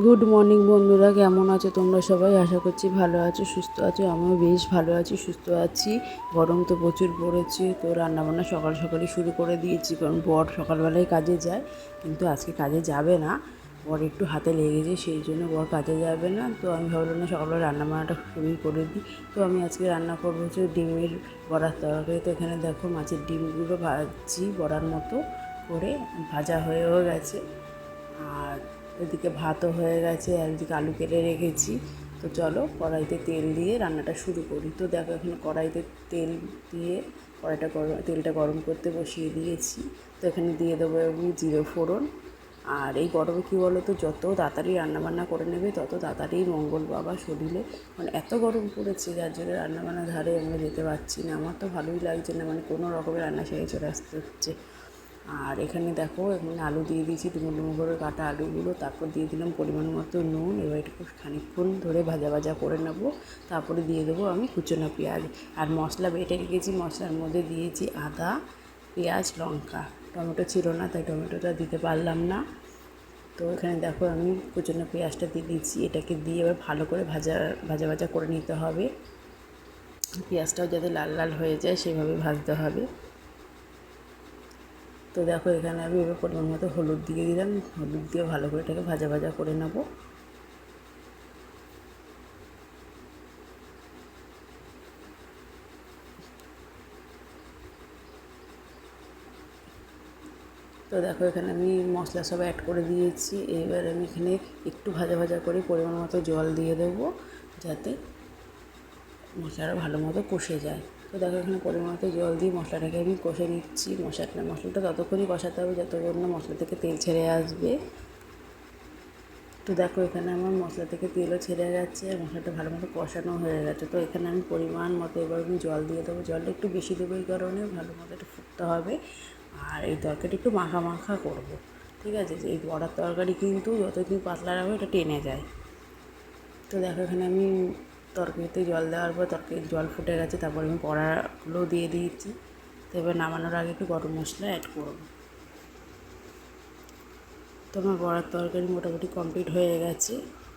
Good morning বন্ধুরা। কেমন আছো তোমরা সবাই? আশা করছি ভালো আছো, সুস্থ আছো। আমিও বেশ ভালো আছি, সুস্থ আছি। গরম তো প্রচুর পড়েছে, তো রান্নাবান্না সকাল সকালই শুরু করে দিয়েছি, কারণ বর সকালবেলায় কাজে যায়, কিন্তু আজকে কাজে যাবে না। বর একটু হাতে লেগেছে সেই জন্য বর কাজে যাবে না। তো আমি ভাবলাম না, সকালবেলা রান্নাবান্নাটা শুরুই করে দিই। তো আমি আজকে রান্না করব হচ্ছে ডিমের বড়ার তরকারি। তো এখানে দেখো মাছের ডিমগুলো ভাজছি বড়ার মতো করে, ভাজা হয়েও গেছে। আর এদিকে ভাতও হয়ে গেছে এদিকে আলু কেটে রেখেছি। তো চলো কড়াইতে তেল দিয়ে রান্নাটা শুরু করি। তো দেখো এখানে কড়াইতে তেল দিয়ে কড়াইটা গরম, তেলটা গরম করতে বসিয়ে দিয়েছি। তো এখানে দিয়ে দেবো জিরে ফোড়ন। আর এই গরমে কী বলো তো যত তাড়াতাড়ি রান্নাবান্না করে নেবে, তত তাড়াতাড়ি মঙ্গল বাবা শরীরে মানে এত গরম পড়েছে, যার জন্য রান্নাবান্না ধারে আমরা যেতে পারছি না। আমার তো ভালোই লাগছে না মানে কোনো রকমের রান্না সেরে চলে আসতে হচ্ছে। আর এখানে দেখো, এখানে আলু দিয়ে দিয়েছি ডুমো করে কাটা আলুগুলো। তারপর দিয়ে দিলাম পরিমাণ মতো নুন। এবার একটু খানিকক্ষণ ধরে ভাজা ভাজা করে নেব। তারপরে দিয়ে দেবো আমি কুচনো পেঁয়াজ। আর মশলা বেটে রেখেছি, মশলার মধ্যে দিয়েছি আদা, পেঁয়াজ, লঙ্কা। টমেটো ছিল না, তাই টমেটোটা দিতে পারলাম না। তো এখানে দেখো আমি কুচনো পেঁয়াজটা দিয়ে দিয়েছি এটাকে দিয়ে এবার ভালো করে ভাজা ভাজা ভাজা করে নিতে হবে। পেঁয়াজটাও যাতে লাল লাল হয়ে যায়, সেভাবে ভাজতে হবে। তো দেখো এখানে আমি এবার পরিমাণ মতো হলুদ দিয়ে দিলাম। হলুদ দিয়ে ভালো করে এটাকে ভাজা ভাজা করে নেব। তো দেখো এখানে আমি মশলা সব অ্যাড করে দিয়েছি। এবার আমি এখানে একটু ভাজা ভাজা করে পরিমাণ মতো জল দিয়ে দেবো যাতে মশলাটা ভালো মতো কষে যায়। তো দেখো এখানে পরিমাণ জল দিয়ে মশলাটাকে আমি কষে নিচ্ছি। মশলাটা মশলাটা ততক্ষণই কষাতে হবে যতক্ষণ না মশলা থেকে তেল ছেড়ে আসবে। তো দেখো এখানে আমার মশলা থেকে তেলও ছেড়ে গেছে আর মশলাটা ভালো মতো কষানো হয়ে গেছে। তো এখানে আমি পরিমাণ মতো এবার আমি জল দিয়ে দেবো। জলটা একটু বেশি দেবো এই কারণে ভালো মতো একটু ফুটতে হবে। আর এই তরকারিটা একটু মাখা মাখা করব। ঠিক আছে? এই বড়ার তরকারি কিন্তু যতদিন পাতলা রাখবে এটা টেনে যায়। তো দেখো এখানে আমি তরকারিতে জল দেওয়ার পর তরকারি জল ফুটে গেছে, তারপর আমি পড়াগুলো দিয়ে দিয়েছি। তো এবার নামানোর আগে একটু গরম মশলা অ্যাড করব। তো আমার বড়ার তরকারি মোটামুটি কমপ্লিট হয়ে গেছে।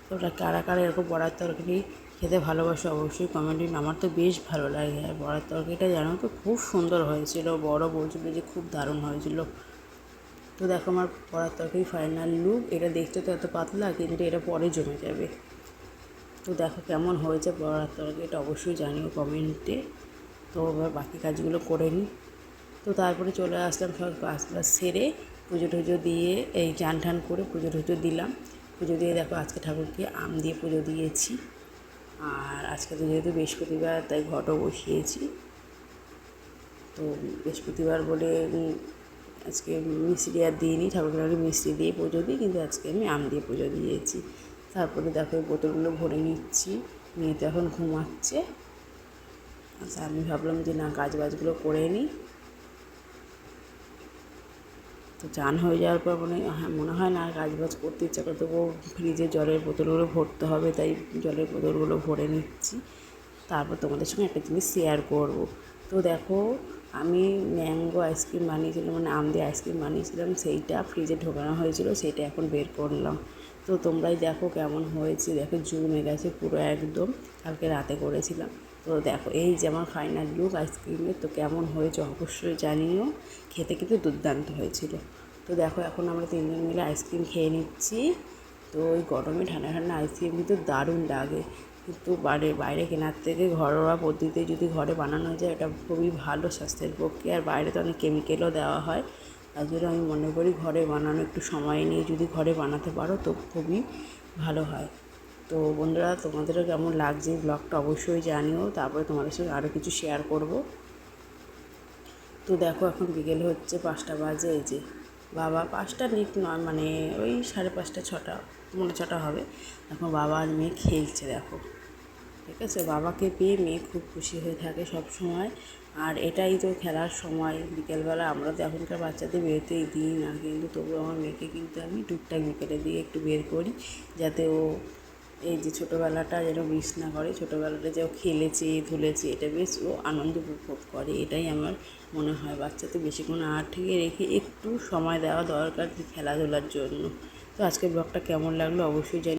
তোমরা কারা কারা এরকম বড়ার তরকারি খেতে ভালোবাসো অবশ্যই কমেন্টে আমার তো বেশ ভালো লাগে। আর বড়ার তরকারিটা জানো তো খুব সুন্দর হয়েছিল। বড় বলছিল যে খুব দারুণ হয়েছিল। তো দেখো আমার বড়ার তরকারি ফাইনাল লুক এটা দেখতে তো এত পাতলা, কিন্তু এটা পরে জমে যাবে। তো দেখো কেমন হয়েছে বড়ার এটা অবশ্যই জানিও কমেন্টে। তো এবার বাকি কাজগুলো করে নিই। তো তারপরে চলে আসলাম সব কাজ বাজ সেরে পুজো টুজো দিয়ে এই চান ঠান করে পুজো টুজো দিলাম। পুজো দিয়ে দেখো আজকে ঠাকুরকে আম দিয়ে পুজো দিয়েছি। আর আজকে তো যেহেতু বৃহস্পতিবার, তাই ঘটও বসিয়েছি। তো বৃহস্পতিবার বলে আজকে মিষ্টি আর দিইনি, ঠাকুরকে মিষ্টি দিয়ে পুজো দিই, কিন্তু আজকে আমি আম দিয়ে পুজো দিয়েছি। তারপরে দেখো বোতলগুলো ভরে নিচ্ছি। মেয়ে তো এখন ঘুমাচ্ছে। আচ্ছা আমি ভাবলাম যে না কাজ বাজগুলো করে নিই তো চান হয়ে যাওয়ার পর মনে হ্যাঁ মনে হয় না আর কাজ বাজ করতে ইচ্ছা করে, তবুও ফ্রিজে জলের বোতলগুলো ভরতে হবে, তাই জলের বোতলগুলো ভরে নিচ্ছি। তারপর তোমাদের সঙ্গে একটা জিনিস শেয়ার করব। তো দেখো, আমি ম্যাঙ্গো আইসক্রিম বানিয়েছিলাম মানে আম দিয়ে আইসক্রিম বানিয়েছিলাম, সেইটা ফ্রিজে ঢোকানো হয়েছিল, সেইটা এখন বের করলাম। তো তোমরাই দেখো কেমন হয়েছে। দেখো জমে গেছে পুরো একদম। কালকে রাতে করেছিলাম। তো দেখো, এই যে আমার ফাইনাল লুক আইসক্রিমের তো কেমন হয়েছে অবশ্যই জানিও। খেতে কিন্তু দুর্দান্ত হয়েছিল। তো দেখো, এখন আমরা তিনজন মিলে আইসক্রিম খেয়ে নিচ্ছি। তো ওই গরমে ঠান্ডা ঠান্ডা আইসক্রিম কিন্তু দারুণ লাগে। কিন্তু বাইরে বাইরে কেনার থেকে ঘরোয়া পদ্ধতিতে যদি ঘরে বানানো যায় এটা খুবই ভালো স্বাস্থ্যের পক্ষে। আর বাইরে তো অনেক কেমিক্যালও দেওয়া হয়। তার জন্য আমি মনে করি ঘরে বানানো একটু সময় নিয়ে যদি ঘরে বানাতে পারো তো খুবই ভালো হয়। তো বন্ধুরা, তোমাদেরও কেমন লাগছে ব্লগটা অবশ্যই জানিও, তারপরে তোমাদের সঙ্গে আরও কিছু শেয়ার করব। তো দেখো এখন বিকেল হচ্ছে পাঁচটা বাজে, এই যে বাবা পাঁচটা নিক নয় মানে ওই সাড়ে পাঁচটা, ছটা মনে ছটা হবে। এখন বাবা আর মেয়ে খেলছে, দেখো। ঠিক আছে? বাবাকে পেয়ে মেয়ে খুব খুশি হয়ে থাকে সব সময় আর এটাই তো খেলার সময়। বিকেলবেলা আমরা তো এখনকার বাচ্চাদের বেরোতেই দিই না। কিন্তু তবু আমার মেয়েকে কিন্তু আমি টুকটাক বিকেলে দিয়ে একটু বের করি। যাতে ও এই যে ছোটোবেলাটা যেন মিস না করে। ছোটোবেলাটা যে ও খেলেছে, ধুলেছে, এটা বেশ ও আনন্দ উপভোগ করে। এটাই আমার মনে হয়। বাচ্চাতে বেশিক্ষণ থেকে রেখে একটু সময় দেওয়া দরকার খেলাধুলার জন্য। তো আজকের ব্লগটা কেমন লাগল অবশ্যই জানি